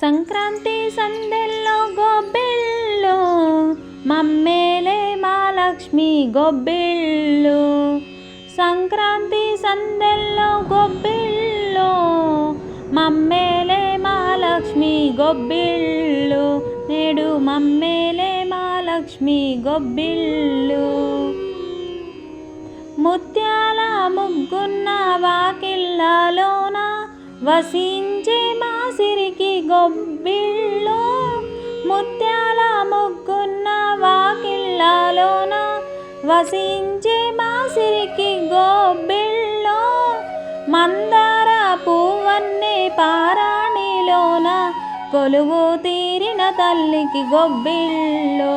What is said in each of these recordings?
సంక్రాంతి సందెల్లో గొబ్బిళ్ళు మమ్మేలే మా లక్ష్మి గొబ్బిళ్ళు. సంక్రాంతి సందెల్లో గొబ్బిళ్ళు మమ్మేలే మా లక్ష్మి గొబ్బిళ్ళు. నేడు మమ్మేలే మా లక్ష్మి గొబ్బిళ్ళు. ముత్యాల ముగ్గున్న వాకిళ్ళలోన వసించే గొబ్బిళ్ళు ముత్యాల ముగ్గున్న వాకిళ్ళలోన వసించే మా సిరికి గొబ్బిళ్ళు మందార పువ్వన్నే పారాణిలోన కొలువు తీరిన తల్లికి గొబ్బిళ్ళు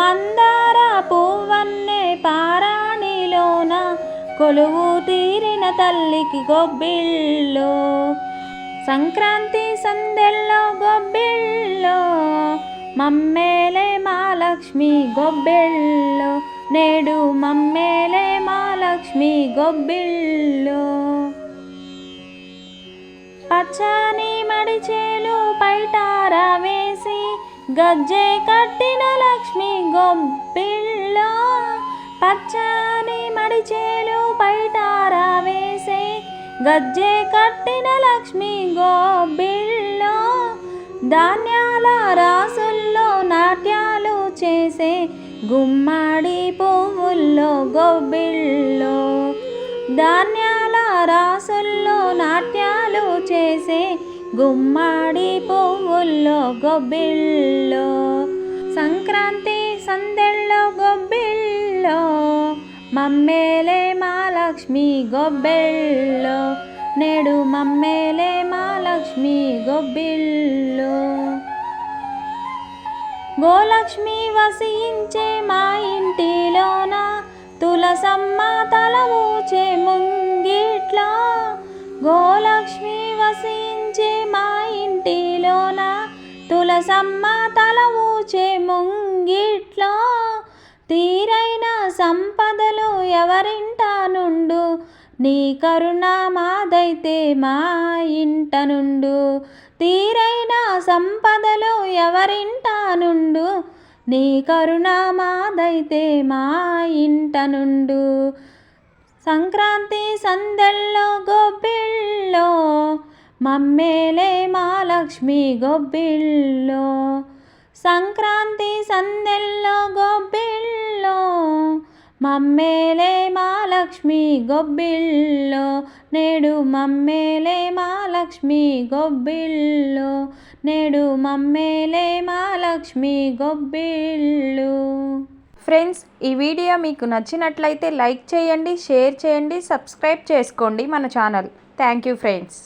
మందార పువ్వన్నే పారాణిలోన కొలువు తీరిన తల్లికి గొబ్బిళ్ళు సంక్రాంతి సందెల్లో గొబ్బిళ్ళు మమ్మేలే మా గొబ్బెల్లో గొబ్బిళ్ళు నేడు మమ్మేలే మహాలక్ష్మి గొబ్బిళ్ళు. పచ్చని మడిచేలు పైటార వేసి గజ్జె కట్టిన లక్ష్మి గొబ్బిళ్ళో పచ్చని మడిచేలు పైటార గజ్జె కట్టిన లక్ష్మి గొబ్బిళ్ళో ధాన్యాల రాసుల్లో నాట్యాలు చేసే గుమ్మడి పువ్వుల్లో గొబ్బిళ్ళో ధాన్యాల రాసుల్లో నాట్యాలు చేసే గుమ్మడి పువ్వుల్లో గొబ్బిళ్ళో సంక్రాంతి సందెల్లో మమ్మేలే మా లక్ష్మి గొబ్బిళ్ళో. నేడు మమ్మేలే మా లక్ష్మి గొబ్బిళ్ళు. గోలక్ష్మి వసించే మా ఇంటిలోన తులసమ్మ తల ఊచే ముంగిట్లో. గోలక్ష్మి వసించే మా ఇంటిలోన తులసమ్మ తల ఊచే ముంగి ఎవరింట నుండు నీ కరుణ మాదైతే మా ఇంట నుండు తీరైన సంపదలు ఎవరింట నుండు నీ కరుణ మాదైతే మా ఇంట నుండు సంక్రాంతి సందెల్లో గొబ్బిళ్ళో మమ్మేలే మా లక్ష్మి గొబ్బిళ్ళో. సంక్రాంతి సందెల్లో మమ్మేలే మా లక్ష్మి గొబ్బిళ్ళో నేడు మమ్మేలే మా లక్ష్మి గొబ్బిళ్ళో నేడు మమ్మేలే మా లక్ష్మి గొబ్బిళ్ళు. ఫ్రెండ్స్ ఈ వీడియో మీకు నచ్చినట్లయితే లైక్ చేయండి షేర్ చేయండి సబ్స్క్రైబ్ చేసుకోండి మన ఛానల్. Thank you friends.